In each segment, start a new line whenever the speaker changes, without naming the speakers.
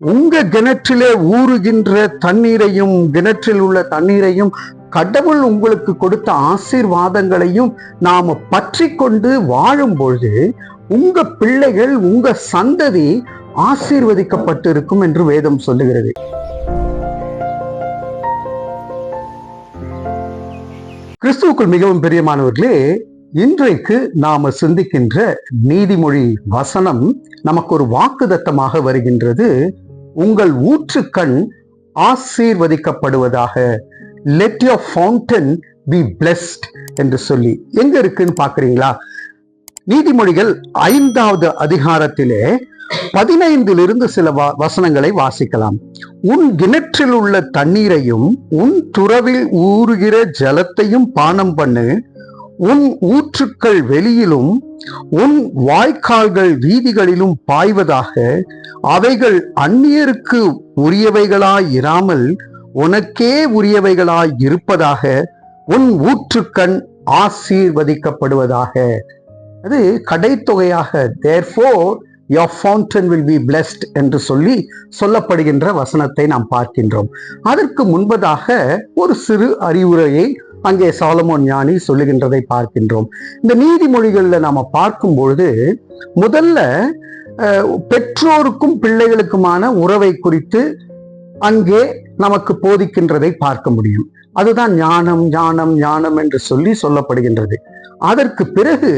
உங்க கிணற்றிலே ஊறுகின்ற தண்ணீரையும் கிணற்றில் உள்ள தண்ணீரையும் கடவுள் உங்களுக்கு கொடுத்த ஆசீர்வாதங்களையும் நாம பற்றி கொண்டு வாழும் பொழுது உங்க பிள்ளைகள் உங்க சந்ததி ஆசீர்வதிக்கப்பட்டிருக்கும் என்று வேதம் சொல்லுகிறது. கிறிஸ்துவுக்குள் மிகவும் பிரியமானவர்களே இன்றைக்கு நாம சிந்திக்கின்ற நீதிமொழி வசனம் நமக்கு ஒரு வாக்குதத்தமாக வருகின்றது. உங்கள் ஊற்றுக்கண் ஆசீர்வதிக்கப்படுவதாக. Let your fountain be blessed என்று சொல்லி. எங்க இருக்குன்னு பாக்குறீங்களா நீதிமொழிகள் ஐந்தாவது அதிகாரத்திலே பதினைந்திலிருந்து சில வ- வசனங்களை வாசிக்கலாம். உன் கிணற்றில் உள்ள தண்ணீரையும் உன் துறவில் ஊறுகிற ஜலத்தையும் பானம் பண்ணு. உன் ஊற்றுக்கள் வெளியிலும் உன் வாய்க்கால்கள் வீதிகளிலும் பாய்வதாக அவைகள் அந்நியருக்கு உரியவைகளாய் இராமல் உனக்கே உரியவைகளாய் இருப்பதாக உன் ஊற்றுக்கண் ஆசீர்வதிக்கப்படுவதாக. அது கடைத்தொகையாக therefore your fountain will be blessed என்று சொல்லி சொல்லப்படுகின்ற வசனத்தை நாம் பார்க்கின்றோம். அதற்கு முன்பதாக ஒரு சிறு அறிவுரையை அங்கே சாலமோன் ஞானி சொல்லுகின்றதை பார்க்கின்றோம். இந்த நீதிமொழிகளில் நாம பார்க்கும் பொழுது முதல்ல அஹ், பெற்றோருக்கும் பிள்ளைகளுக்குமான உறவை குறித்து அங்கே நமக்கு போதிக்கின்றதை பார்க்க முடியும். அதுதான் ஞானம் ஞானம் ஞானம் என்று சொல்லி சொல்லப்படுகின்றது. அதற்கு பிறகு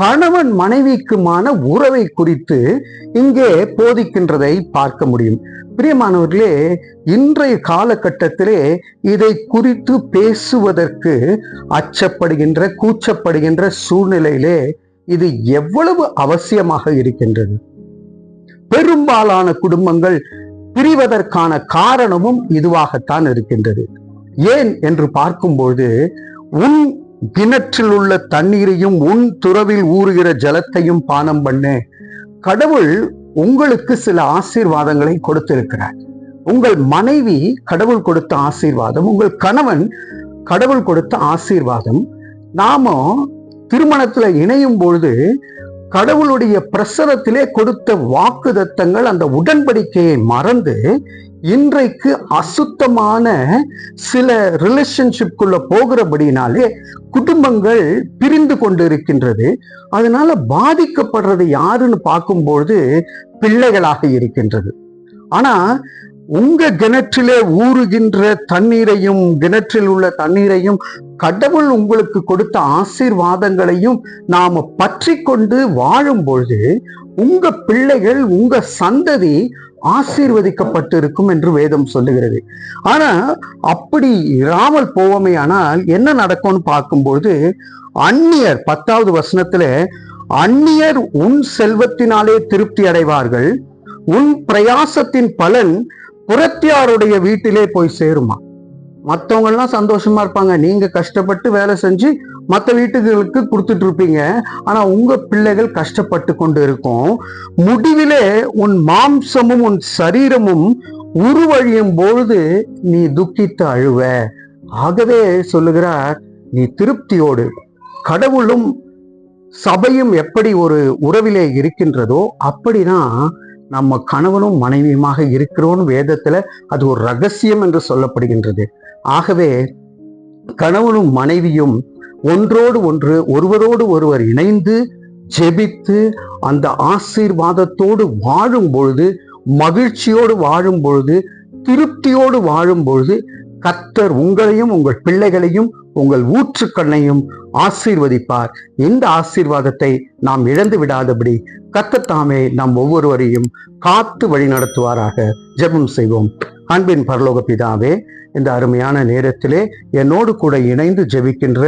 கணவன் மனைவிக்குமான உறவை குறித்து இங்கே போதிக்கின்றதை பார்க்க முடியும். பிரியமானவர்களே இன்றைய காலகட்டத்திலே இதை குறித்து பேசுவதற்கு அச்சப்படுகின்ற கூச்சப்படுகின்ற சூழ்நிலையிலே இது எவ்வளவு அவசியமாக இருக்கின்றது. பெரும்பாலான குடும்பங்கள் பிரிவதற்கான காரணமும் இதுவாகத்தான் இருக்கின்றது. ஏன் என்று பார்க்கும்பொழுது உன் கிணற்றில் உள்ள தண்ணீரையும் உன் துறவில் ஊறுகிற ஜலத்தையும் பானம் பண்ணு. கடவுள் உங்களுக்கு சில ஆசீர்வாதங்களை கொடுத்திருக்கிறார். உங்கள் மனைவி கடவுள் கொடுத்த ஆசீர்வாதம் உங்கள் கணவன் கடவுள் கொடுத்த ஆசீர்வாதம். நாம திருமணத்துல இணையும் பொழுது கடவுளுடைய பிரசரத்திலே கொடுத்த வாக்குதத்தங்கள் அந்த உடன்படிக்கையை மறந்து இன்றைக்கு அசுத்தமான சில ரிலேஷன்ஷிப்குள்ள போகிறபடினாலே குடும்பங்கள் பிரிந்து கொண்டு இருக்கின்றது அதனால பாதிக்கப்படுறது யாருன்னு பார்க்கும்பொழுது பிள்ளைகளாக இருக்கின்றது. ஆனா உங்க கிணற்றிலே ஊறுகின்ற தண்ணீரையும் கிணற்றில் உள்ள தண்ணீரையும் கடவுள் உங்களுக்கு கொடுத்த ஆசீர்வாதங்களையும் நாம பற்றி கொண்டு வாழும் பொழுது உங்க பிள்ளைகள் உங்க சந்ததி ஆசீர்வதிக்கப்பட்டு இருக்கும் என்று வேதம் சொல்லுகிறது. ஆனா அப்படி இராமல் போவோமே ஆனால் என்ன நடக்கும்னு பார்க்கும்பொழுது அந்நியர் பத்தாவது வசனத்துல அந்நியர் உன் செல்வத்தினாலே திருப்தி அடைவார்கள் உன் பிரயாசத்தின் பலன் புறத்தியாருடைய வீட்டிலே போய் சேருமா? மற்றவங்கெல்லாம் சந்தோஷமா இருப்பாங்க. நீங்க கஷ்டப்பட்டு வேலை செஞ்சு மற்ற வீட்டுகளுக்கு கொடுத்துட்டு இருப்பீங்க. ஆனா உங்க பிள்ளைகள் கஷ்டப்பட்டு கொண்டு இருக்கும். முடிவிலே உன் மாம்சமும் உன் சரீரமும் உருவழியும் பொழுது நீ துக்கித்து அழுவ. ஆகவே சொல்லுகிறார் நீ திருப்தியோடு கடவுளும் சபையும் எப்படி ஒரு உறவிலே இருக்கின்றதோ அப்படிதான் நம்ம கணவனும் மனைவியுமாக இருக்கிறோன்னு வேதத்துல அது ஒரு ரகசியம் என்று சொல்லப்படுகின்றது. ஆகவே கணவனும் மனைவியும் ஒன்றோடு ஒன்று ஒருவரோடு ஒருவர் இணைந்து ஜெபித்து அந்த ஆசீர்வாதத்தோடு வாழும் பொழுது மகிழ்ச்சியோடு வாழும் பொழுது திருப்தியோடு வாழும் பொழுது கத்தர் உங்களையும் உங்கள் பிள்ளைகளையும் உங்கள் ஊற்றுக்கண்ணையும் ஆசீர்வதிப்பார். இந்த ஆசீர்வாதத்தை நாம் இழந்து விடாதபடி கத்தத்தாமே நாம் ஒவ்வொருவரையும் காத்து வழி நடத்துவாராக ஜெபம் செய்வோம். அன்பின் பரலோக பிதாவே இந்த அருமையான நேரத்திலே என்னோடு கூட இணைந்து ஜெபிக்கின்ற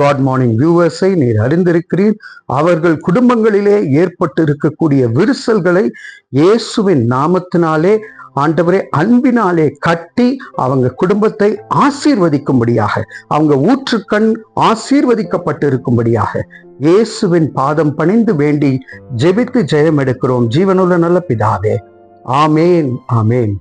காட் மார்னிங் வியூவர்ஸை நீர் அறிந்திருக்கிறீர். அவர்கள் குடும்பங்களிலே ஏற்பட்டு இருக்கக்கூடிய விரிசல்களை இயேசுவின் நாமத்தினாலே ஆண்டவரே அன்பினாலே கட்டி அவங்க குடும்பத்தை ஆசீர்வதிக்கும்படியாக அவங்க ஊற்றுக்கண் ஆசீர்வதிக்கப்பட்டு இருக்கும்படியாக இயேசுவின் பாதம் பணிந்து வேண்டி ஜெபித்து ஜெயம் எடுக்கிறோம் ஜீவனுள்ள நல்ல பிதாவே. ஆமேன் ஆமேன்.